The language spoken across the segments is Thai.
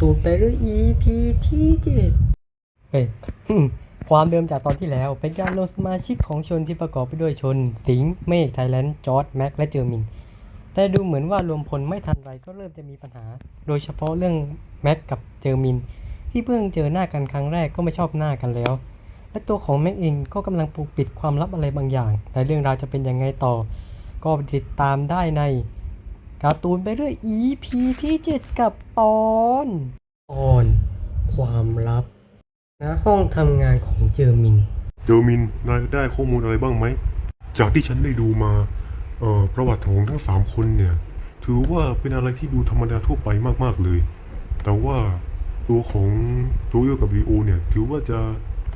ตูนไปเรื่อย EP ที่เจ็ดเฮ้ย ความเดิมจากตอนที่แล้วเป็นการลงสมาชิกของชนที่ประกอบไปด้วยชน สิงห์เมฆไทยแลนด์จอร์ดแม็กและเจอร์มิน แต่ดูเหมือนว่ารวมพลไม่ทันไรก็เริ่มจะมีปัญหา โดยเฉพาะเรื่องแม็กกับเจอร์มิน ที่เพิ่งเจอหน้ากันครั้งแรกก็ไม่ชอบหน้ากันแล้ว และตัวของแม็กเองก็กำลังปกปิดความลับอะไรบางอย่าง และเรื่องราวจะเป็นยังไงต่อ ก็ติดตามได้ใน การ์ตูนไปเรื่อย EP ที่ 7 กับตอน ตอนความลับณห้องทำงานของเจอมิน เจอมิน นายได้ข้อมูลอะไรบ้างไหม จากที่ฉันได้ดูมา เอ่อ ประวัติของทั้งสามคนเนี่ย ถือว่าเป็นอะไรที่ดูธรรมดาทั่วไปมาก ๆ เลย แต่ว่าตัวของโจโยกับลีโอเนี่ย ถือว่าจะ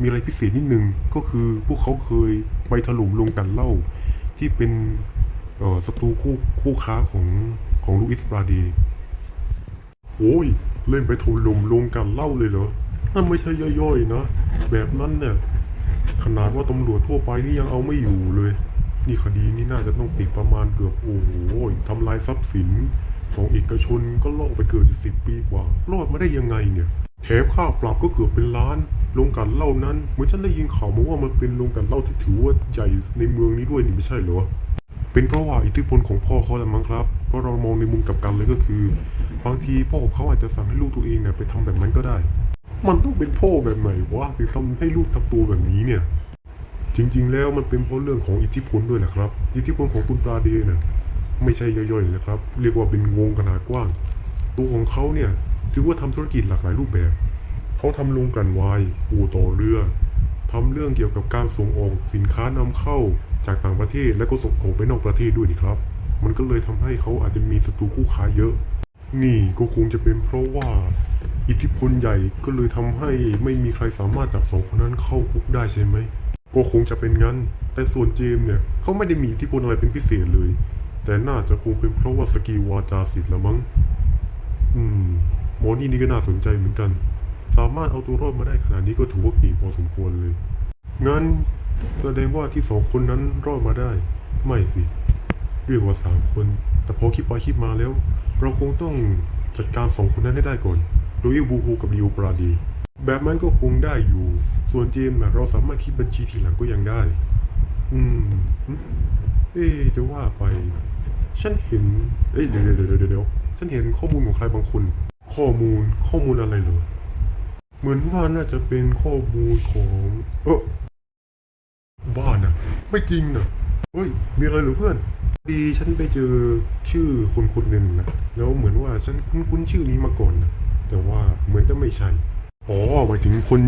มีอะไรพิเศษนิดนึง ก็คือพวกเขาเคยไปถล่มลงกันเหล่าที่เป็นเออศัตรูคู่คู่ค้าของของลูอิสบราดีโอ้ยเล่นไปถล่มลุงกันเล่าเลยเหรอนั่นไม่ใช่ย่อยๆนะ แบบนั้นเนี่ยขนาดว่าตำรวจทั่วไปนี่ยังเอาไม่อยู่เลย นี่คดีนี้น่าจะต้องปิดประมาณเกือบโอ้โหทำลายทรัพย์สินของเอกชนก็ล่อไปเกินสิบปีกว่ารอดมาได้ยังไงเนี่ยแถมค่าปรับก็เกือบเป็นล้านโรงกันเหล้านั้นเหมือนฉันได้ยินข่าวมาว่ามันเป็นโรงกันเหล้าที่ถือว่าใหญ่ในเมืองนี้ด้วยนี่ไม่ใช่เหรอ เป็นเพราะว่าอิทธิพลของพ่อเขาแหละมั้งครับ เพราะเรามองในมุมกลับกันเลยก็คือ บางทีพ่อของเขาอาจจะสั่งให้ลูกตัวเองเนี่ยไปทำแบบนั้นก็ได้ มันต้องเป็นพ่อแบบไหนวะถึงทำให้ลูกทำตัวแบบนี้เนี่ย จริง ๆ แล้วมันเป็นเพราะเรื่องของอิทธิพลด้วยแหละครับ อิทธิพลของคุณปราเดเนี่ยไม่ใช่ย่อยๆนะครับ เรียกว่าเป็นวงขนาดกว้าง ตัวของเขาเนี่ยถือว่าทำธุรกิจหลากหลายรูปแบบ เขาทำโรงกันวน์อู่ต่อเรือทำเรื่องเกี่ยวกับการส่งออกสินค้านำเข้า จากต่างประเทศและก็ส่งออกไปนอกประเทศด้วยนี่ครับ มันก็เลยทำให้เขาอาจจะมีศัตรูคู่ค้าเยอะ นี่ก็คงจะเป็นเพราะว่าอิทธิพลใหญ่ก็เลยทำให้ไม่มีใครสามารถจับสองคนนั้นเข้าคุกได้ใช่ไหมก็คงจะเป็นงั้น แต่ส่วนเจมส์เนี่ยเขาไม่ได้มีอิทธิพลอะไรเป็นพิเศษเลย แต่น่าจะคงเป็นเพราะว่าสกิลวาจาศิษย์ละมั้ง อืมหมอนี่นี่ก็น่าสนใจเหมือนกัน สามารถเอาตัวรอดมาได้ขนาดนี้ก็ถือว่าเก่งพอสมควรเลย งั้น แสดงว่าที่สองคนนั้นรอดมาได้ ไม่สิเรียกว่าสามคน แต่พอคิดไปคิดมาแล้ว เราคงต้องจัดการสองคนนั้นให้ได้ก่อนโดยบูฮูกับลิโอปราดี แบบนั้นก็คงได้อยู่ ส่วนเจมส์เราสามารถคิดบัญชีทีหลังก็ยังได้ อืม เอ๊จะว่าไป ฉันเห็น เอ้ยเดี๋ยวเดี๋ยวเดี๋ยวเดี๋ยวฉันเห็นข้อมูลของใครบางคน ข้อมูลข้อมูลอะไรเหรอเหมือนว่าน่าจะเป็นข้อมูลของ เออ บ้านะไม่จริงนะเฮ้ย มีอะไรเหรือเพื่อน ดีฉันไปเจอชื่อคนคนหนึ่งนะแล้วเหมือนว่าฉันคุ้นๆชื่อนี้มาก่อนนะแต่ว่าเหมือนจะไม่ใช่อ๋อหมายถึงคน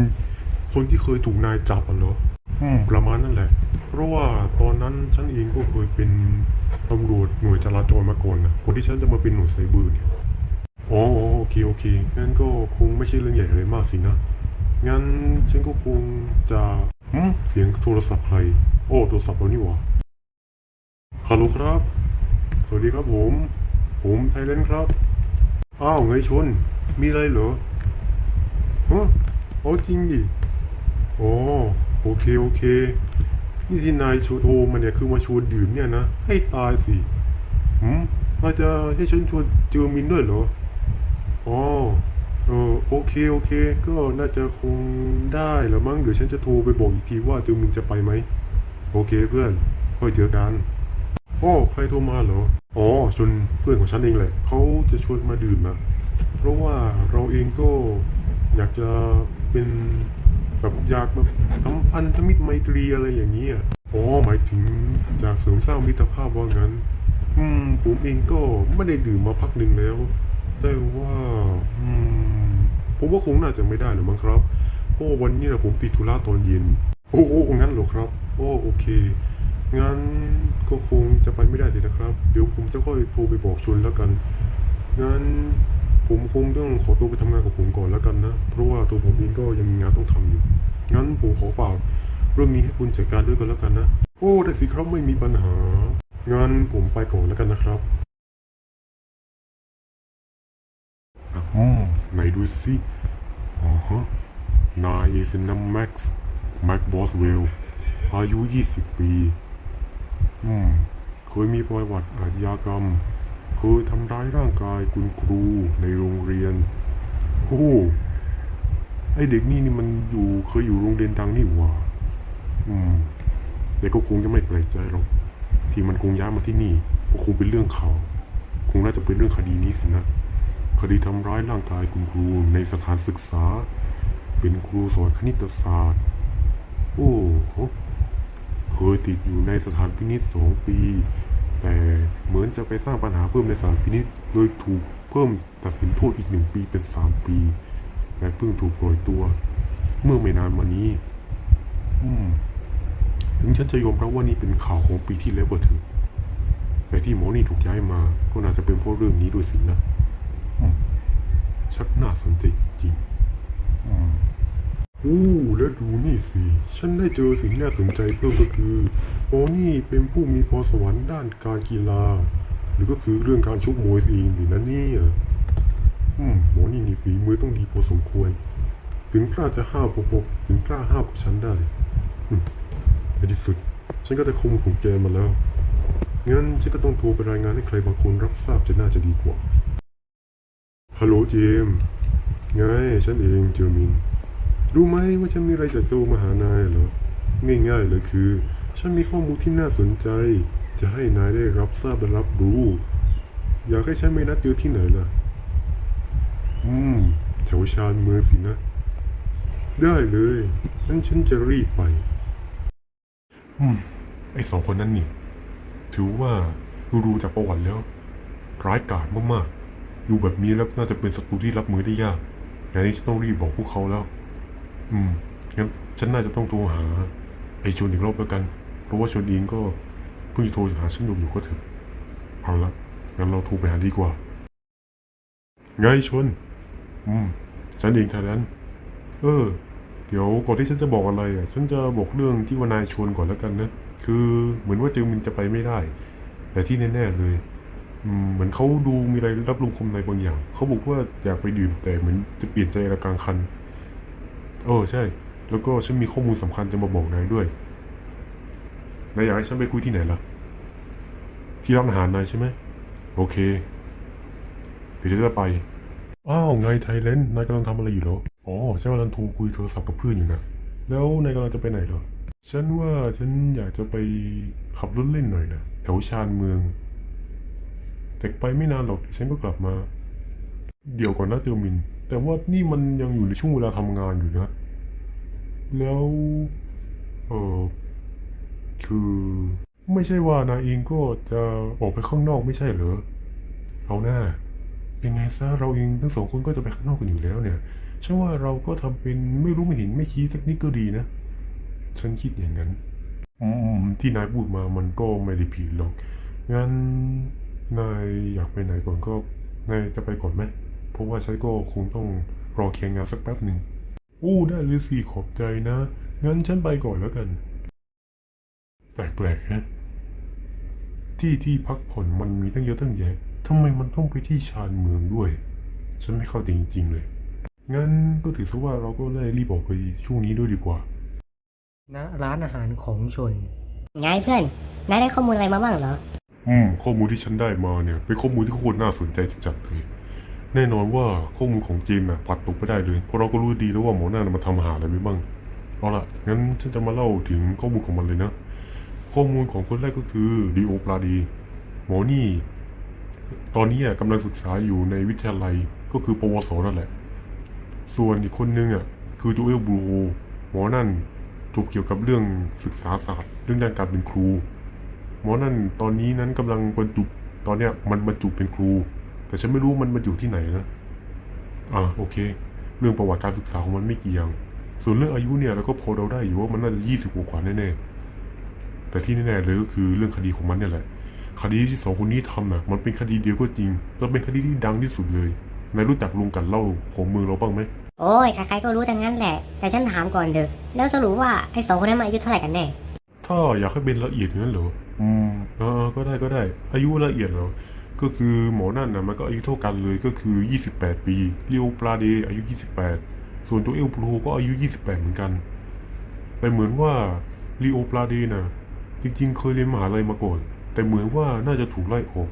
คนที่เคยถูกนายจับอะเหรออืมประมาณนั่นแหละ เพราะว่าตอนนั้นฉันเองก็เคยเป็นตำรวจหน่วยจราจรมาก่อนนะก่อนที่ฉันจะมาเป็นหน่วยไซเบอร์เนี่ยอ๋ออ๋อโอเคโอเคงั้นก็คงไม่ใช่เรื่องใหญ่อะไรมากสินะงั้นฉันก็คงจะ หืมเสียงโทรศัพท์ใคร โอ้โทรศัพท์เรานี่หว่าฮัลโหลครับ สวัสดีครับผม ผมไทยแลนครับ อ้าวไงชน มีอะไรเหรอฮะอ๋อจริงดิอ๋อโอเคโอเค นี่ที่นายโชโทรมาเนี่ยคือมาชวนดื่มเนี่ยนะ ให้ตายสิหืมมาจะให้ฉันชวนเจอมินด้วยเหรออ๋อเออ โอเคโอเค ก็น่าจะคงได้แล้วมั้งเดี๋ยวฉันจะโทรไปบอกอีกทีว่าเจอมินจะไปไหมโอเคเพื่อนค่อยเจอกันอ๋อใครโทรมาเหรออ๋อชวนเพื่อนของฉันเองแหละเขาจะชวนมาดื่มอะเพราะว่าเราเองก็อยากจะเป็นแบบอยากแบบทำพันธมิตรไมตรีอะไรอย่างนี้อะอ๋อหมายถึงอยากเสริมสร้างมิตรภาพว่างั้น อืมผมเองก็ไม่ได้ดื่มมาพักหนึ่งแล้ว แต่ว่า อืม ผมว่าคงน่าจะไม่ได้หรือมั้งครับ โอ้วันนี้นะผมติดธุระตอนเย็น โอ้โอ้งั้นเหรอครับ โอ้โอเคงั้นก็คงจะไปไม่ได้เลยนะครับ เดี๋ยวผมจะค่อยโทรไปบอกชนแล้วกันงั้นผมคงต้องขอตัวไปทำงานของผมก่อนแล้วกันนะ เพราะว่าตัวผมเองก็ยังมีงานต้องทำอยู่ งั้นผมขอฝากเรื่องนี้ให้คุณจัดการด้วยกันแล้วกันนะ โอ้ได้สิครับไม่มีปัญหา งั้นผมไปก่อนแล้วกันนะครับ อืม ไหนดูสิอ๋อฮะนายเอเซนัมแม็กซ์แม็กบอสเวลอายุ 20 ปี อืม เคยมีประวัติอาชญากรรม เคยทำร้ายร่างกายคุณครูในโรงเรียน โอ้ไอเด็กนี่นี่มันอยู่เคยอยู่โรงเรียนดังนี่หว่า อืม แต่ก็คงจะไม่แปลกใจหรอก ที่มันคงย้ายมาที่นี่ก็คงเป็นเรื่องเขา คงน่าจะเป็นเรื่องคดีนี้สินะ คดีทำร้ายร่างกายคุณครูในสถานศึกษา เป็นครูสอนคณิตศาสตร์ โอ้โหเคยติดอยู่ในสถานพินิษสองปี แต่เหมือนจะไปสร้างปัญหาเพิ่มในสถานพินิษโดยถูกเพิ่มตัดสินโทษอีกหนึ่งปีเป็นสามปีและเพิ่งถูกปล่อยตัว เมื่อไม่นานมานี้ อืม ถึงฉันจะยอมรับว่านี่เป็นข่าวของปีที่แล้วก็เถอะแต่ที่หมอนี่ถูกย้ายมา ก็น่าจะเป็นเพราะเรื่องนี้ด้วยสินะ ชักน่าสนใจจริงอืมโอ้แล้วดูนี่สิ ฉันได้เจอสิ่งที่น่าสนใจเพิ่มก็คือหมอนี่เป็นผู้มีพรสวรรค์ด้านการกีฬา หรือก็คือเรื่องการชกมวยเองนี่นะเนี่ยอืมหมอนี่นี่ฝีมือต้องดีพอสมควร ถึงกล้าจะห้าวพบถึงกล้าห้าวกับฉันได้อืมในที่สุด ฉันก็ได้ข้อมูลของแกมาแล้วงั้นฉันก็ต้องโทรไปรายงานให้ใครบางคนรับทราบจะน่าจะดีกว่า ฮัลโหลเจมส์ไงฉันเองเจอมิน รู้ไหมว่าฉันมีอะไรจะโทรมาหานายเหรอ ง่ายๆเลยคือ ฉันมีข้อมูลที่น่าสนใจ จะให้นายได้รับทราบและรับรู้ อยากให้ฉันไม่นัดเจอที่ไหนล่ะ อืม แถวชานเมืองสินะ ได้เลยงั้นฉันจะรีบไป อืม ไอสองคนนั้นนี่ ถือว่าดูๆจากประวัติแล้ว ร้ายกาจมากๆ ดูแบบนี้แล้วน่าจะเป็นศัตรูที่รับมือได้ยากงานนี้ฉันต้องรีบบอกพวกเขาแล้ว อืม งั้นฉันน่าจะต้องโทรหา ไอชนอีกรอบแล้วกัน เพราะว่าชนเองก็เพิ่งจะโทรหาฉันอยู่อยู่ก็เถอะเอาละ งั้นเราโทรไปหาดีกว่า ไงชน อืม ฉันเองค่ะนั้น เออ เดี๋ยวก่อนที่ฉันจะบอกอะไรอะ ฉันจะบอกเรื่องที่ว่านายชวนก่อนแล้วกันนะ คือเหมือนว่าเจอมินจะไปไม่ได้ แต่ที่แน่ๆเลย เหมือนเขาดูมีอะไรรับลมคมในบางอย่าง เขาบอกว่าอยากไปดื่มแต่เหมือนจะเปลี่ยนใจระกลางคันเออใช่ แล้วก็ฉันมีข้อมูลสำคัญจะมาบอกนายด้วยนายอยากให้ฉันไปคุยที่ไหนล่ะ ที่ร้านอาหารนายใช่ไหมโอเค เดี๋ยวฉันจะไปอ้าวไงไทยเลนนายกำลังทำอะไรอยู่เหรออ๋อฉันกำลังโทรคุยโทรศัพท์กับเพื่อนอยู่นะแล้วนายกำลังจะไปไหนเหรอฉันว่าฉันอยากจะไปขับรถเล่นหน่อยนะแถวชานเมือง แต่ไปไม่นานหรอกฉันก็กลับมา เดี๋ยวก่อนนะเตียวมิน แต่ว่านี่มันยังอยู่ในช่วงเวลาทำงานอยู่นะ แล้วเออคือไม่ใช่ว่านายเองก็จะออกไปข้างนอกไม่ใช่เหรอเอาหน้ายังไงซะเราเองทั้งสองคนก็จะไปข้างนอกกันอยู่แล้วเนี่ยฉันว่าเราก็ทำเป็นไม่รู้ไม่เห็นไม่ชี้สักนิดก็ดีนะ ฉันคิดอย่างนั้น อืมที่นายพูดมามันก็ไม่ได้ผิดหรอก งั้น นายอยากไปไหนก่อนก็ นายจะไปก่อนไหมเพราะว่าฉันก็คงต้องรอเคลียร์งานสักแป๊บหนึ่งอู้ได้เลยสิขอบใจนะ งั้นฉันไปก่อนแล้วกัน แปลกๆฮะที่ที่พักผ่อนมันมีตั้งเยอะตั้งแยะทำไมมันต้องไปที่ชานเมืองด้วย ฉันไม่เข้าใจจริงๆเลย งั้นก็ถือซะว่าเราก็ได้รีบออกไปช่วงนี้ด้วยดีกว่าณร้านอาหารของชน ไงเพื่อน นายได้ข้อมูลอะไรมาบ้างเหรอ อืมข้อมูลที่ฉันได้มาเนี่ยเป็นข้อมูลที่โคตรน่าสนใจจัดๆเลยแน่นอนว่าข้อมูลของจีนน่ะปัดตกไม่ได้เลยเพราะเราก็รู้ดีแล้วว่าหมอหน้าน่ะมาทำอาหารอะไรไว้บ้างเอาล่ะงั้นฉันจะมาเล่าถึงข้อมูลของมันเลยนะข้อมูลของคนแรกก็คือดีโอปลาดี หมอนี่ ตอนนี้อะกำลังศึกษาอยู่ในวิทยาลัยก็คือปวสนั่นแหละ ส่วนอีกคนนึงอะคือจูเอลบลูหมอนั่นจบเกี่ยวกับเรื่องศึกษาศาสตร์ เรื่องด้านการเป็นครู หมอนั่นตอนนี้นั้นกำลังบรรจุตอนเนี้ยมันบรรจุเป็นครู แต่ฉันไม่รู้มันบรรจุที่ไหนนะอ่าโอเค เรื่องประวัติการศึกษาของมันไม่เกี่ยง ส่วนเรื่องอายุเนี่ยเราก็พอเดาได้อยู่ว่ามันน่าจะยี่สิบกว่าแน่ๆแต่ที่แน่ๆเลยก็คือเรื่องคดีของมันเนี่ยแหละคดีที่สองคนนี้ทำน่ะมันเป็นคดีเดียวก็จริงแต่เป็นคดีที่ดังที่สุดเลยนายรู้จักลุงกันเล่าของเมืองเราบ้างไหมโอ้ยใครๆก็รู้ทั้งนั้นแหละ แต่ฉันถามก่อนเถอะแล้วสรุปว่าไอ้สองคนนั้นมาอายุเท่าไหร่กันแน่ ถ้าอยากให้เป็นละเอียดอย่างนั้นเหรออืมเออก็ได้ก็ได้ อายุละเอียดเหรอ ก็คือหมอนั่นนะมันก็อายุเท่ากันเลยก็คือ 28 ปีเลียวปลาเดย์อายุ 28 ส่วนโจเอลพลูก็อายุ 28 เหมือนกัน แต่เหมือนว่าลีโอปลาเดย์นะจริงๆ เคยเรียนมหาลัยมาก่อน แต่เหมือนว่าน่าจะถูกไล่ออก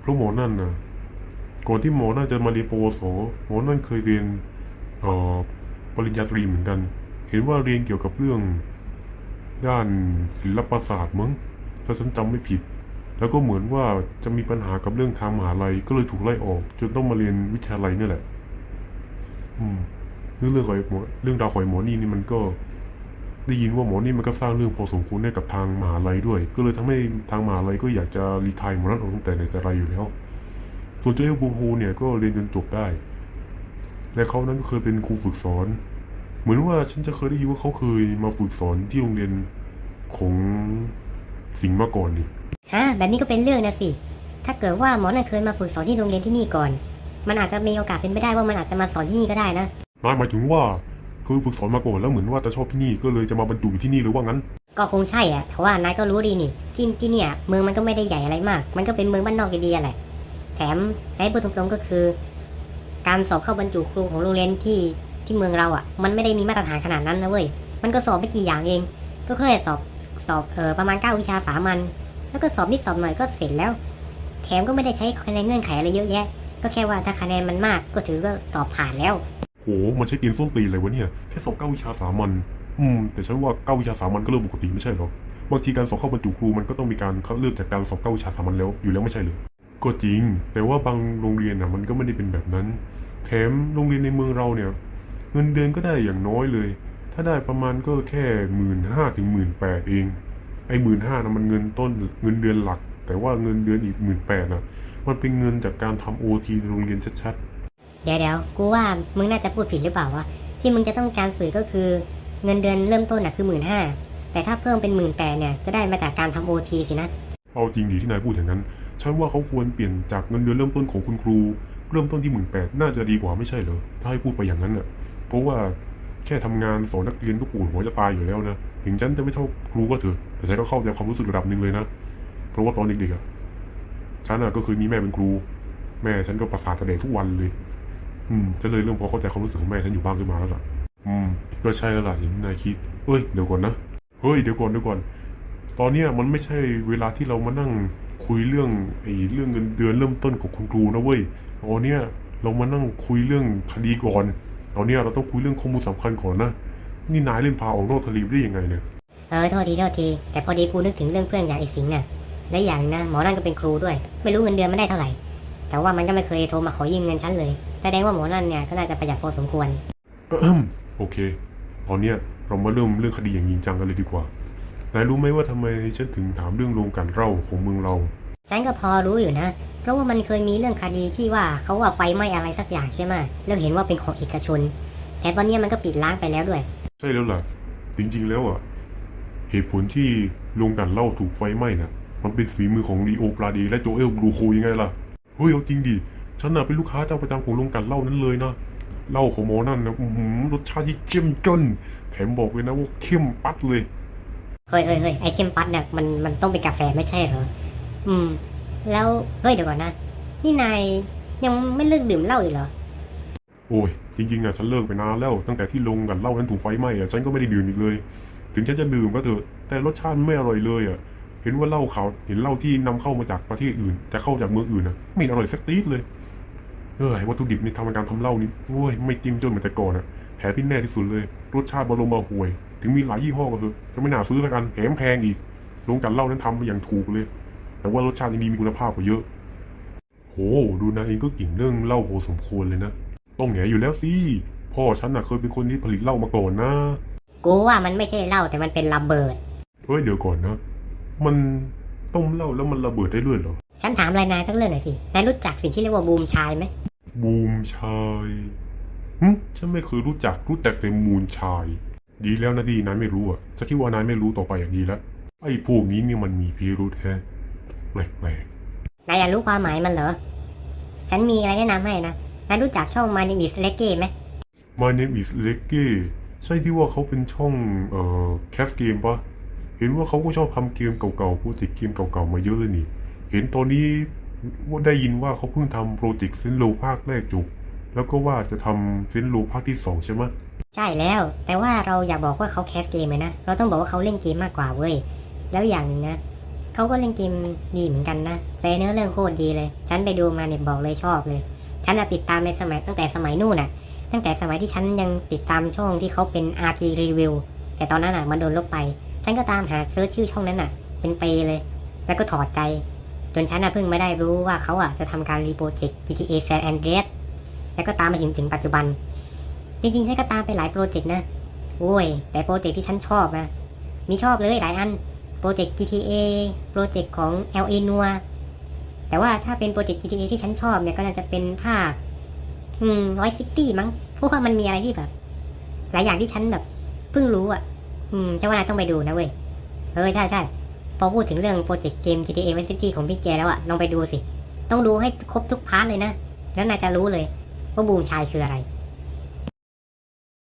เพราะหมอนั่นนะก่อนที่หมอนั่นจะมาเรียนปวสหมอนั่นเคยเรียนเอ่อปริญญาตรีเหมือนกัน เห็นว่าเรียนเกี่ยวกับเรื่อง ด้านศิลปศาสตร์มั้งถ้าฉันจำไม่ผิด แล้วก็เหมือนว่าจะมีปัญหากับเรื่องทางมหาลัยก็เลยถูกไล่ออก จนต้องมาเรียนวิทยาลัยนี่แหละ อืมเรื่องเรื่องของไอ้หมอเรื่องราวของไอ้หมอนี่นี่มันก็ ได้ยินว่าหมอนี่มันก็สร้างเรื่องพอสมควรให้กับทางมหาลัยด้วย ก็เลยทำให้ทางมหาลัยก็อยากจะรีทายหมอนั่นออกตั้งแต่ไหนแต่ไรอยู่แล้ว ส่วนเจ้าบูฮูเนี่ยก็เรียนจนจบได้และเขานั้นก็เคยเป็นครูฝึกสอน เหมือนว่าฉันจะเคยได้ยินว่าเขาเคยมาฝึกสอนที่โรงเรียนของสิงห์มาก่อนนี่ฮะแบบนี้ก็เป็นเรื่องนะสิ ถ้าเกิดว่าหมอนั่นเคยมาฝึกสอนที่โรงเรียนที่นี่ก่อน มันอาจจะมีโอกาสเป็นไปได้ว่ามันอาจจะมาสอนที่นี่ก็ได้นะนายหมายถึงว่าเคยฝึกสอนมาก่อนแล้วเหมือนว่าจะชอบที่นี่ก็เลยจะมาบรรจุอยู่ที่นี่หรือว่างั้น ก็คงใช่อะแต่ว่านายก็รู้ดีนี่ที่ที่เนี่ยเมืองมันก็ไม่ได้ใหญ่อะไรมาก มันก็เป็นเมืองบ้านนอกดีๆอะแหละ แถมใช้พูดตรงๆก็คือ การสอบเข้าบรรจุครูของโรงเรียนที่ ที่เมืองเราอะ มันไม่ได้มีมาตรฐานขนาดนั้นนะเว้ย มันก็สอบไม่กี่อย่างเอง ก็แค่สอบสอบเออประมาณเก้าวิชาสามัญ แล้วก็สอบนิดสอบหน่อยก็เสร็จแล้ว แถมก็ไม่ได้ใช้คะแนนเงื่อนไขอะไรเยอะแยะ ก็แค่ว่าถ้าคะแนนมันมากก็ถือว่าสอบผ่านแล้ว โห มันใช้เกณฑ์ส้นตีนเลยวะเนี่ย แค่สอบเก้าวิชาสามัญ อืม แต่ฉันว่าเก้าวิชาสามัญก็เรื่องปกติไม่ใช่หรอบางทีการสอบเข้าบรรจุครูมันก็ต้องมีการคัดเลือกจากการสอบเก้าวิชาสามัญแล้วอยู่แล้วไม่ใช่เหรอก็จริง แต่ว่าบางโรงเรียนน่ะมันก็ไม่ได้เป็นแบบนั้น แถมโรงเรียนในเมืองเราเนี่ย เงินเดือนก็ได้อย่างน้อยเลย ถ้าได้ประมาณก็แค่หมื่นห้าถึงหมื่นแปดเอง ไอ้หมื่นห้านะมันเงินต้นเงินเดือนหลัก แต่ว่าเงินเดือนอีกหมื่นแปดนะมันเป็นเงินจากการทำโอทีในโรงเรียนชัดๆเดี๋ยวเดี๋ยวกูว่ามึงน่าจะพูดผิดหรือเปล่าวะที่มึงจะต้องการสื่อก็คือเงินเดือนเริ่มต้นน่ะคือหมื่นห้าแต่ถ้าเพิ่มเป็นหมื่นแปดเนี่ยจะได้มาจากการทำโอทีสินะเอาจริงดีที่นายพูดอย่างนั้น ฉันว่าเขาควรเปลี่ยนจากเงินเดือนเริ่มต้นของคุณครู เริ่มต้นที่หมื่นแปดน่าจะดีกว่าไม่ใช่เหรอ ถ้าให้พูดไปอย่างนั้นน่ะ เพราะว่าแค่ทำงานสอนนักเรียนก็ปวดหัวจะตายอยู่แล้วนะถึงฉันจะไม่เท่าครูก็เถอะแต่ฉันก็เข้าใจความรู้สึกระดับหนึ่งเลยนะเพราะว่าตอนเด็กๆอะฉันอะก็เคยมีแม่เป็นครู แม่ฉันก็ประสาทแสดงทุกวันเลย อืมฉันเลยเริ่มพอเข้าใจความรู้สึกของแม่ฉันอยู่บ้างขึ้นมาแล้วล่ะ อืม ก็ใช่แล้วล่ะอย่างนายคิดเฮ้ยเดี๋ยวก่อนนะเฮ้ยเดี๋ยวก่อนเดี๋ยวก่อน ตอนเนี้ยมันไม่ใช่เวลาที่เรามานั่งคุยเรื่องไอ้เรื่องเงินเดือนเริ่มต้นของคุณครูนะเว้ยตอนเนี้ยเรามานั่งคุยเรื่องคดีก่อน ตอนเนี้ยเราต้องคุยเรื่องข้อมูลสำคัญก่อนนะ นี่นายเล่นพาออกนอกทะเลได้ยังไงเนี่ย เออโทษทีโทษที แต่พอดีกูนึกถึงเรื่องเพื่อนอย่างไอ้สิงห์น่ะ และอย่างนะหมอนั่นก็เป็นครูด้วย ไม่รู้เงินเดือนมันได้เท่าไหร่ แต่ว่ามันก็ไม่เคยโทรมาขอยืมเงินฉันเลย แสดงว่าหมอนั่นเนี่ยก็น่าจะประหยัดพอสมควรอืมโอเค ตอนเนี้ยเรามาเริ่มเรื่องคดีอย่างจริงจังกันเลยดีกว่านายรู้ไหมว่าทำไมฉันถึงถามเรื่องโรงกลันเหล้าของเมืองเรา ฉันก็พอรู้อยู่นะ เพราะว่ามันเคยมีเรื่องคดีที่ว่าเขาว่าไฟไหม้อะไรสักอย่างใช่ไหมแล้วเห็นว่าเป็นของเอกชนแต่ตอนเนี้ยมันก็ปิดล้างไปแล้วด้วย ใช่แล้วล่ะ จริงๆ แล้วอะ เหตุผลที่โรงกลั่นเหล้าถูกไฟไหม้น่ะ มันเป็นฝีมือของลีโอปราดีและโจเอลบรูโคยังไงล่ะ เฮ้ยเอาจริงดิ ฉันน่ะเป็นลูกค้าเจ้าประจำของโรงกลั่นเหล้านั้นเลยนะเหล้าของหมอนั่นนะอื้อหือรสชาติที่เข้มจนแถมบอกเลยนะว่าเข้มปัดเลย เฮ้ยเฮ้ยเฮ้ยไอเข้มปัดเนี่ยมันมันต้องเป็นกาแฟไม่ใช่เหรอ อืม แล้วเฮ้ยเดี๋ยวก่อนนะ นี่นายยังไม่เลิกดื่มเหล้าอีกเหรอ โอ้ย จริงๆอะฉันเลิกไปนานแล้ว ตั้งแต่ที่โรงกลั่นเหล้านั้นถูกไฟไหม้อะฉันก็ไม่ได้ดื่มอีกเลย ถึงฉันจะดื่มก็เถอะแต่รสชาติมันไม่อร่อยเลยอะ เห็นว่าเหล้าขาวเห็นเหล้าที่นำเข้ามาจากประเทศอื่น แต่เข้าจากเมืองอื่นอะ ไม่เห็นอร่อยสักตีดเลยเออวัตถุดิบในทางการทำเหล้านี่โอ้ยไม่จิ้มจนเหมือนแต่ก่อนอะแถมที่แน่ที่สุดเลย รสชาติบารมมาห่วย ถึงมีหลายยี่ห้อก็เถอะก็ไม่น่าซื้อแล้วกันแถมแพงอีกโรงกลันเหล้านั้นทำมาอย่างถูกเลย แต่ว่ารสชาติยังดีมีคุณภาพกว่าเยอะ โห ดูนายเองก็เก่งเรื่องเหล้าพอสมควรเลยนะ ต้องแหงอยู่แล้วสิ พ่อฉันน่ะเคยเป็นคนที่ผลิตเหล้ามาก่อนนะ กูว่ามันไม่ใช่เหล้าแต่มันเป็นระเบิด เฮ้ยเดี๋ยวก่อนนะ มันต้มเหล้าแล้วมันระเบิดได้ด้วยเหรอ ฉันถามอะไรนายสักเรื่องหน่อยสิ นายรู้จักสิ่งที่เรียกว่าบูมชายไหม บูมชายหึฉันไม่เคยรู้จักรู้แต่แต่มูลชาย ดีแล้วนะดีนายไม่รู้อะจะคิดว่านายไม่รู้ต่อไปอย่างดีแล้วไอ้พวกนี้เนี่ยมันมีพิรุธแฮะ แปลกนายอยากรู้ความหมายมันเหรอ ฉันมีอะไรแนะนำให้นะ นายรู้จักช่อง My Name is Leggy ไหมๆ My name is Leggy ใช่ที่ว่าเขาเป็นช่องเอ่อแคสเกมปะเห็นว่าเขาก็ชอบทำเกมเก่าๆโปรเจกต์เกมเก่าๆมาเยอะเลยนี่ เห็นตอนนี้ว่าได้ยินว่าเขาเพิ่งทำโปรเจกต์เซนโลภาคแรกจบแล้วก็ว่าจะทำเซนโลภาคที่สองใช่ไหมใช่แล้ว แต่ว่าเราอยากบอกว่าเขาแคสเกมเลยนะ เราต้องบอกว่าเขาเล่นเกมมากกว่าเว้ย แล้วอย่างหนึงนะ เขาก็เล่นเกมดีเหมือนกันนะแต่เนื้อเรื่องโคตรดีเลย ฉันไปดูมาเนี่ยบอกเลยชอบเลย ฉันน่ะติดตามในสมัยตั้งแต่สมัยนู่นน่ะ ตั้งแต่สมัยที่ฉันยังติดตามช่องที่เขาเป็น RG Review แต่ตอนนั้นอะมันโดนลบไป ฉันก็ตามหาเซิร์ชชื่อช่องนั้นอะ เป็นปีเลย แล้วก็ถอดใจ จนฉันน่ะเพิ่งไม่ได้รู้ว่าเขาอะจะทำการรีโปรเจกต์ GTA San Andreas แล้วก็ตามมาถึงถึงปัจจุบัน จริงๆฉันก็ตามไปหลายโปรเจกต์นะโอ้ยแต่โปรเจกต์ที่ฉันชอบนะ มีชอบเลยหลายอัน โปรเจกต์ GTA โปรเจกต์ของ LA n u a แต่ว่าถ้าเป็นโปรเจกต์ GTA ที่ฉันชอบเนี่ยก็น่าจะเป็นภาคอืมร้อยซิตี้มั้งเพราะว่ามันมีอะไรที่แบบ หลายอย่างที่ฉันแบบเพิ่งรู้อะ อืมฉันว่านายต้องไปดูนะเว้ยเออใช่ใช่พอพูดถึงเรื่องโปรเจกต์เกม GTA Vice City ของพี่แกแล้วอะลองไปดูสิ ต้องดูให้ครบทุกพาร์ทเลยนะ แล้วนายจะรู้เลย ว่าบูมชายคืออะไร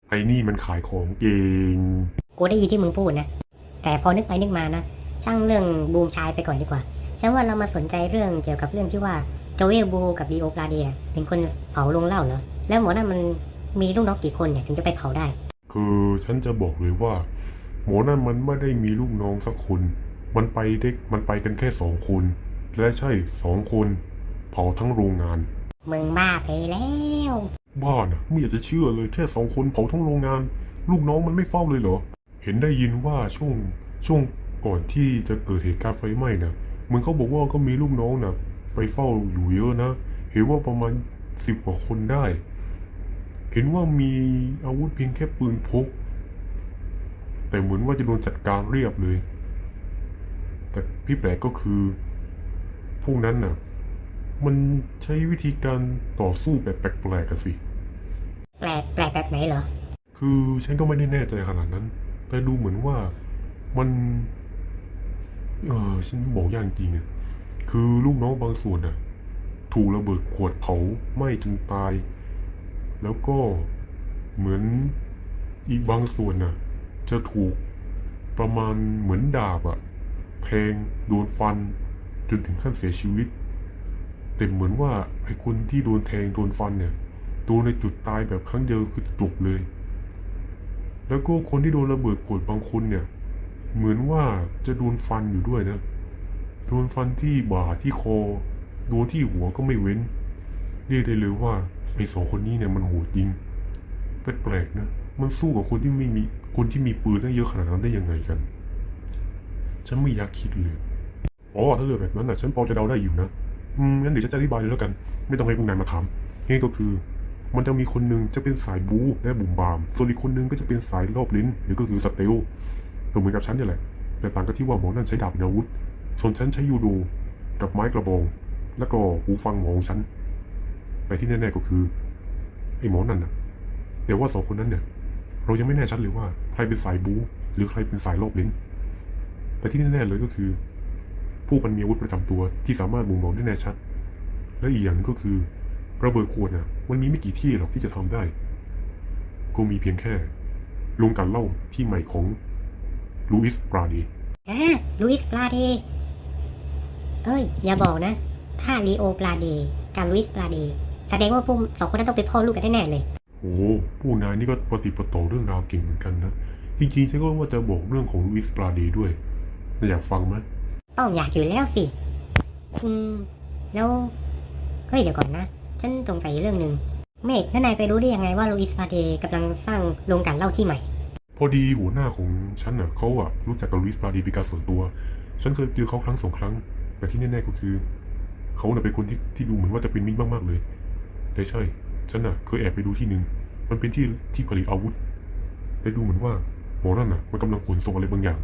ไอ้นี่มันขายของเก่งกูได้ยินที่มึงพูดนะ แต่พอนึกไปนึกมานะ ช่างเรื่องบูมชายไปก่อนดีกว่าฉันว่าเรามาสนใจเรื่องเกี่ยวกับเรื่องที่ว่าโจเวลบูกับดีโอปลาเดียเป็นคนเผาลงเหล้าเหรอแล้วหมอนั่นมันมีลูกน้องกี่คนเนี่ยถึงจะไปเผาได้ คือฉันจะบอกเลยว่า หมอนั่นมันไม่ได้มีลูกน้องสักคน มันไปได้มันไปกันแค่สองคน และใช่สองคน เผาทั้งโรงงาน มึงบ้าไปแล้ว บ้านะไม่อยากจะเชื่อเลยแค่สองคนเผาทั้งโรงงาน ลูกน้องมันไม่เฝ้าเลยเหรอ เห็นได้ยินว่าช่วงช่วงก่อนที่จะเกิดเหตุการณ์ไฟไหม้นะเหมือนเขาบอกว่าก็มีลูกน้องนะไปเฝ้าอยู่เยอะนะ เห็นว่าประมาณสิบกว่าคนได้ เห็นว่ามีอาวุธเพียงแค่ปืนพก แต่เหมือนว่าจะโดนจัดการเรียบเลย แต่พี่แปลกก็คือ พวกนั้นน่ะ มันใช้วิธีการต่อสู้แบบแปลกๆกันสิ แปลกแปลกแบบไหนเหรอ คือฉันก็ไม่ได้แน่ใจขนาดนั้น แต่ดูเหมือนว่ามัน เออฉันบอกอย่างจริงอะคือลูกน้องบางส่วนน่ะ ถูกระเบิดขวดเผาไหม้จนตาย แล้วก็เหมือนอีกบางส่วนน่ะ จะถูกประมาณเหมือนดาบอะแทงโดนฟัน จนถึงขั้นเสียชีวิต แต่เหมือนว่าไอ้คนที่โดนแทงโดนฟันเนี่ยโดนในจุดตายแบบครั้งเดียวคือจบเลย แล้วก็คนที่โดนระเบิดขวดบางคนเนี่ย เหมือนว่าจะโดนฟันอยู่ด้วยนะ โดนฟันที่บ่าที่คอ โดนที่หัวก็ไม่เว้น เรียกได้เลยว่าไอ้สองคนนี้เนี่ยมันโหดจริงแต่แปลกนะ มันสู้กับคนที่ไม่มีคนที่มีปืนได้เยอะขนาดนั้นได้ยังไงกัน ฉันไม่อยากคิดเลย อ๋อถ้าเกิดแบบนั้นนะฉันพอจะเดาได้อยู่นะ อืมงั้นเดี๋ยวฉันจะอธิบายเลยแล้วกัน ไม่ต้องให้พวกนายมาถามนี่ก็คือ มันจะมีคนหนึ่งจะเป็นสายบูและบุ่มบาม ส่วนอีกคนหนึงก็จะเป็นสายรอบลิ้นหรือก็คือสเตลตัวเหมือนกับฉันนี่แหละ แต่ต่างกันที่ว่าหมอนั่นใช้ดาบเป็นอาวุธ ส่วนฉันใช้ยูโดกับไม้กระบอง แล้วก็หูฟังหมอของฉัน แต่ที่แน่ๆก็คือไอ้หมอนั่นน่ะแต่ว่าสองคนนั้นเนี่ย เรายังไม่แน่ชัดเลยว่าใครเป็นสายบูหรือใครเป็นสายรอบลิ้น แต่ที่แน่ๆเลยก็คือ ผู้มันมีอาวุธประจำตัวที่สามารถบ่งบอกได้แน่ชัด และอีกอย่างนึงก็คือระเบิดขวดน่ะ มันมีไม่กี่ที่หรอกที่จะทำได้ ก็มีเพียงแค่โรงกลันเหล้าที่ใหม่ของลูอิสปราดีอ่าลุอิสปลาเดเอ้ย อย่าบอกนะ ถ้าลีโอปลาเดกับลุอิสปลาเดแสดงว่าพวกสองคนนั้นต้องเป็นพ่อลูกกันแน่ๆเลย โอ้โหผู้นายนี่ก็ปฏิปต่อเรื่องราวเก่งเหมือนกันนะ จริงๆฉันก็ว่าจะบอกเรื่องของลูอิสปราดีด้วยอยากฟังไหมต้องอยากอยู่แล้วสิ อืม แล้ว เฮ้ยเดี๋ยวก่อนนะ ฉันสงสัยเรื่องหนึ่งเมฆแล้วนายไปรู้ได้ยังไงว่าลุอิสปาเดกำลังสร้างโรงกลันเหล้าที่ใหม่ พอดีหัวหน้าของฉันน่ะเขาอะรู้จักกับลูอิสปราดีเป็นการส่วนตัว ฉันเคยเจอเขาครั้งสองครั้ง แต่ที่แน่ๆก็คือ เขาน่ะเป็นคนที่ที่ดูเหมือนว่าจะเป็นมิตรมากๆเลยแต่ใช่ ฉันน่ะเคยแอบไปดูที่หนึ่ง มันเป็นที่ที่ผลิตอาวุธ แต่ดูเหมือนว่าหมอนั่นน่ะมันกำลังขนส่งอะไรบางอย่าง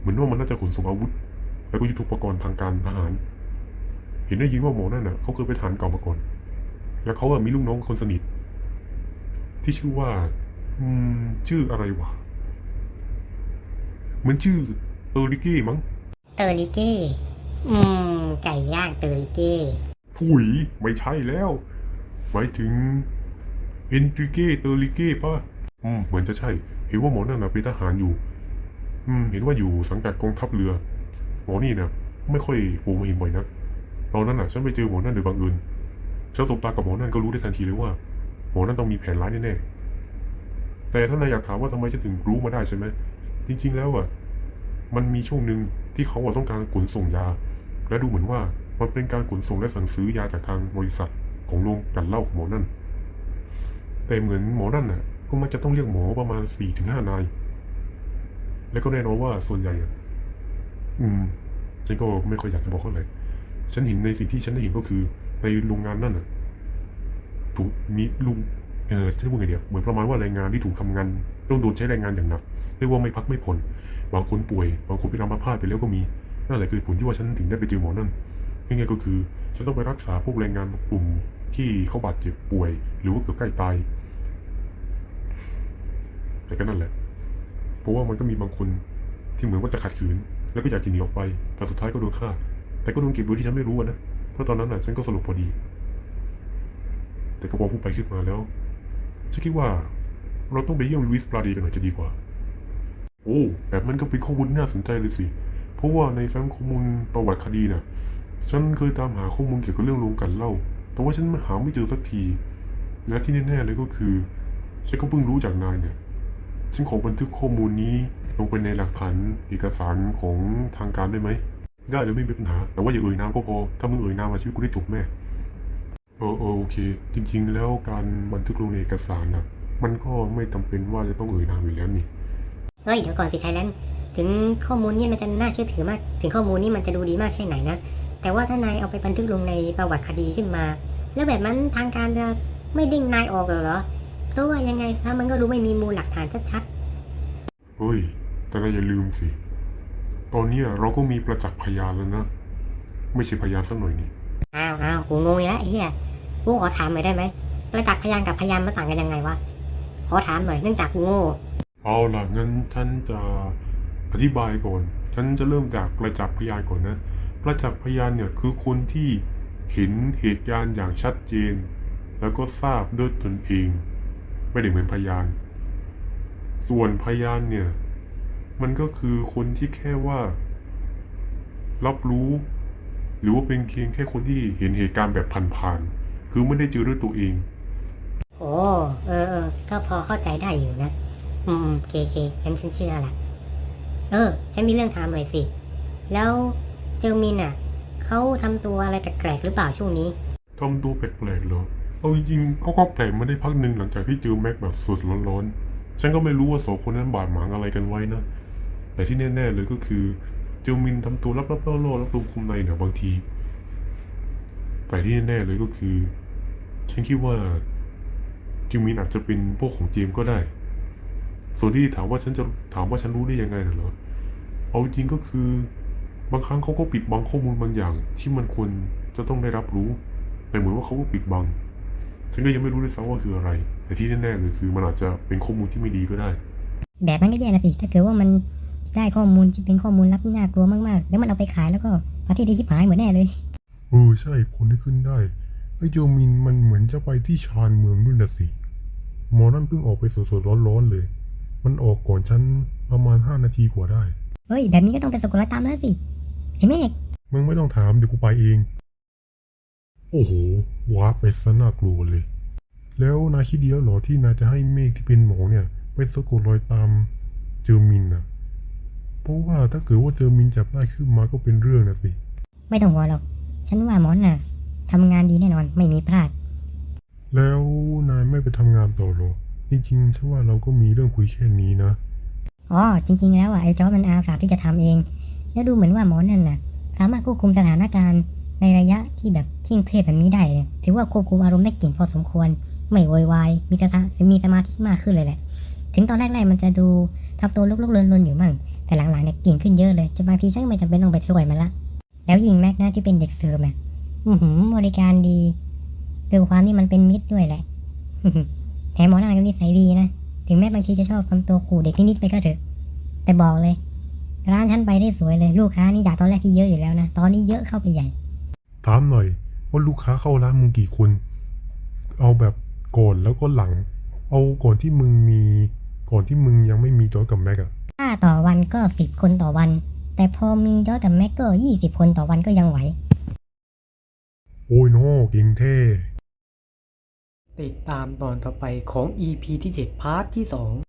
เหมือนว่ามันน่าจะขนส่งอาวุธ แล้วก็ยุทโธปกรณ์ทางการทหาร เห็นได้ยินว่าหมอนั่นน่ะเขาเคยเป็นทหารเก่ามาก่อน แล้วเขาอะมีลูกน้องคนสนิท ที่ชื่อว่า อืม ชื่ออะไรวะเหมือนชื่อเออริเก้มั้งเตอริเก้อืม ไก่ย่างเตอริเก้ผุยไม่ใช่แล้ว หมายถึงเอนริเก้เตอริเก้ป่ะอืมเหมือนจะใช่ เห็นว่าหมอนั่นนะเป็นทหารอยู่ อืม เห็นว่าอยู่สังกัดกองทัพเรือ หมอนี่นะไม่ค่อยโผล่มาเห็นบ่อยนะตอนนั้นน่ะ ฉันไปเจอหมอนั่นโดยบังเอิญ ฉันสบตากับหมอนั่นก็รู้ได้ทันทีเลยว่า หมอนั่นต้องมีแผนร้ายแน่ๆแต่ถ้านายอยากถามว่าทำไมฉันถึงรู้มาได้ใช่ไหมจริง ๆ แล้วอะ มันมีช่วงหนึ่งที่เขาอะต้องการขนส่งยา และดูเหมือนว่ามันเป็นการขนส่งและสั่งซื้อยาจากทางบริษัทของโรงกลันเหล้าของหมอนั่น แต่เหมือนหมอนั่นน่ะ ก็มักจะต้องเรียกหมอประมาณสี่ถึงห้านาย แล้วก็แน่นอนว่าส่วนใหญ่อะอืม ฉันก็ไม่ค่อยอยากจะบอกเขาเลยฉันเห็นในสิ่งที่ฉันได้เห็นก็คือ ในโรงงานนั่นน่ะถูกมีลุงเออจะพูดไงเดียวเหมือนประมาณว่าแรงงานที่ถูกทำงานต้องโดนใช้แรงงานอย่างหนักเรียกว่าไม่พักไม่ผ่อนบางคนป่วย บางคนเป็นอัมพาตไปแล้วก็มีนั่นแหละคือผลที่ว่าฉันถึงได้ไปเจอหมอนั่นยังไงก็คือฉันต้องไปรักษาพวกแรงงานกลุ่มที่เขาบาดเจ็บป่วย หรือว่าเกือบใกล้ตายแต่ก็นั่นแหละ เพราะว่ามันก็มีบางคนที่เหมือนว่าจะขัดขืน แล้วก็อยากจะหนีออกไป แต่สุดท้ายก็โดนฆ่า แต่ก็โดนเก็บโดยที่ฉันไม่รู้นะ เพราะตอนนั้นน่ะฉันก็สลบพอดี แต่ก็พอพูดไปคิดมาแล้วฉันคิดว่าเราต้องไปเยี่ยมลุยส์ปราดีกันหน่อยจะดีกว่า โอ้แบบนั้นก็เป็นข้อมูลน่าสนใจเลยสิ เพราะว่าในแฟ้มข้อมูลประวัติคดีน่ะ ฉันเคยตามหาข้อมูลเกี่ยวกับเรื่องโรงกันเหล้าแต่ว่าฉันหาไม่เจอสักที และที่แน่ๆเลยก็คือ ฉันก็เพิ่งรู้จากนายเนี่ย ฉันขอบันทึกข้อมูลนี้ลงไปในหลักฐานเอกสารของทางการได้ไหม ได้เลยไม่มีปัญหา แต่ว่าอย่าเอ่ยนามก็พอ ถ้ามึงเอ่ยนามมาชีวิตกูได้จบแม่เออเออโอเค จริง ๆ แล้วการบันทึกลงในเอกสารน่ะมันก็ไม่จำเป็นว่าจะต้องเอ่ยนามอยู่แล้วนี่เฮ้ยเดี๋ยวก่อนสิไทยแลนด์ถึงข้อมูลนี่มันจะน่าเชื่อถือมาก ถึงข้อมูลนี่มันจะดูดีมากแค่ไหนนะแต่ว่าถ้านายเอาไปบันทึกลงในประวัติคดีขึ้นมา แล้วแบบนั้นทางการจะไม่เด้งนายออกเหรอเพราะว่ายังไงซะมันก็รู้ไม่มีมูลหลักฐานชัดเฮ้ยแต่นายอย่าลืมสิ ตอนเนี้ยเราก็มีประจักษ์พยานแล้วนะ ไม่ใช่พยานสักหน่อยนี่ๆอ้าวอ้าวกูงงอีกแล้วไอ้เฮียกูขอถามหน่อยได้ไหมประจักษ์พยานกับพยานมันต่างกันยังไงวะขอถามหน่อยเนื่องจากกูโง่เอาล่ะงั้นฉันจะอธิบายก่อนฉันจะเริ่มจากประจักษ์พยานก่อนนะประจักษ์พยานเนี่ยคือคนที่เห็นเหตุการณ์อย่างชัดเจน แล้วก็ทราบด้วยตนเอง ไม่ได้เหมือนพยาน ส่วนพยานเนี่ย มันก็คือคนที่แค่ว่า รับรู้ หรือว่าเป็นเพียงแค่คนที่เห็นเหตุการณ์แบบผ่านๆคือไม่ได้เจอด้วยตัวเอง โอ้เออเออก็พอเข้าใจได้อยู่นะ อืมเคเคงั้นฉันเชื่อละเออ ฉันมีเรื่องถามหน่อยสิ แล้วเจอมินอะเขาทำตัวอะไรแปลกๆหรือเปล่าช่วงนี้ทำตัวแปลกๆเหรอเอาจริงๆเขาก็แปลกมาได้พักหนึ่งหลังจากที่เจอแม็กแบบสดร้อนๆ ฉันก็ไม่รู้ว่าสองคนนั้นบาดหมางอะไรกันไว้นะ แต่ที่แน่ๆเลยก็คือ เจอมินทำตัวลับๆล่อๆรับรู้คุมในเนี่ยบางที แต่ที่แน่ๆเลยก็คือ ฉันคิดว่าเจอมินอาจจะเป็นพวกของเจมก็ได้ ส่วนที่ถามว่าฉันจะถามว่าฉันรู้ได้ยังไงเหรอเอาจริงก็คือบางครั้งเขาก็ปิดบังข้อมูลบางอย่าง ที่มันควรจะต้องได้รับรู้ แต่เหมือนว่าเขาก็ปิดบัง ฉันก็ยังไม่รู้ด้วยซ้ำว่าคืออะไร แต่ที่แน่ๆเลยคือมันอาจจะเป็นข้อมูลที่ไม่ดีก็ได้ แบบนั้นก็แย่นะสิ ถ้าเกิดว่ามัน ได้ข้อมูลที่เป็นข้อมูลลับที่น่ากลัวมากๆ แล้วมันเอาไปขายแล้วก็ประเทศที่ชิบหายเหมือนแน่เลยเออใช่ผลที่ขึ้นได้ไอ้เจอมินมันเหมือนจะไปที่ชานเมืองด้วยนะสิหมอนั่นเพิ่งออกไปสดๆร้อนๆเลย มันออกก่อนฉันประมาณห้านาทีกว่าได้ เฮ้ย แบบนี้ก็ต้องเป็นสกุลตามแล้วสิไอ้เมฆมึงไม่ต้องถามเดี๋ยวกูไปเอง โอ้โหว้าร์ปไปซะน่ากลัวเลย แล้วนายคิดดีแล้วเหรอที่นายจะให้เมฆที่เป็นหมอเนี่ย ไปสะกดรอยตามเจอมินนะ เพราะว่าถ้าเกิดว่าเจอมินจับได้ขึ้นมาก็เป็นเรื่องนะสิ ไม่ต้องห่วงหรอก ฉันว่าหมอนน่ะทำงานดีแน่นอนไม่มีพลาด แล้วนายไม่ไปทำงานต่อเหรอจริงๆฉันว่าเราก็มีเรื่องคุยแค่นี้นะ อ๋อจริง ๆ แล้วอะไอ้จอร์จมันอาสาที่จะทำเอง แล้วดูเหมือนว่าหมอนั่นน่ะ สามารถควบคุมสถานการณ์ในระยะที่แบบเคร่งเครียดแบบนี้ได้เลยถือว่าควบคุมอารมณ์ได้เก่งพอสมควร ไม่โวยวายมีสติมีสมาธิมากขึ้นเลยแหละ ถึงตอนแรกๆมันจะดูทำตัวลุกๆลนๆอยู่มั่ง แต่หลังๆเนี่ยเก่งขึ้นเยอะเลยจนบางทีฉันไม่จำเป็นต้องไปช่วยมันละ แล้วยิงแม็กนะที่เป็นเด็กเสิร์ฟอะอือหือบริการดีดูความที่มันเป็นมิตรด้วยแหละแถมหมอหนั่นก็นิสัยดีนะ ถึงแม้บางทีจะชอบทำตัวขู่เด็กนิดๆไปก็เถอะ แต่บอกเลย ร้านฉันไปได้สวยเลย ลูกค้านี่จากตอนแรกที่เยอะอยู่แล้วนะ ตอนนี้เยอะเข้าไปใหญ่ ถามหน่อย ว่าลูกค้าเข้าร้านมึงกี่คน เอาแบบก่อนแล้วก็หลัง เอาก่อนที่มึงมี ก่อนที่มึงยังไม่มีจอยกับแม็กอะ ถ้าต่อวันก็สิบคนต่อวัน แต่พอมีจอร์จกับแม็กก็ยี่สิบคนต่อวันก็ยังไหว โอ้ยโนเก่งเท่ ติดตามตอนต่อไปของ EP ที่ 7 พาร์ทที่ 2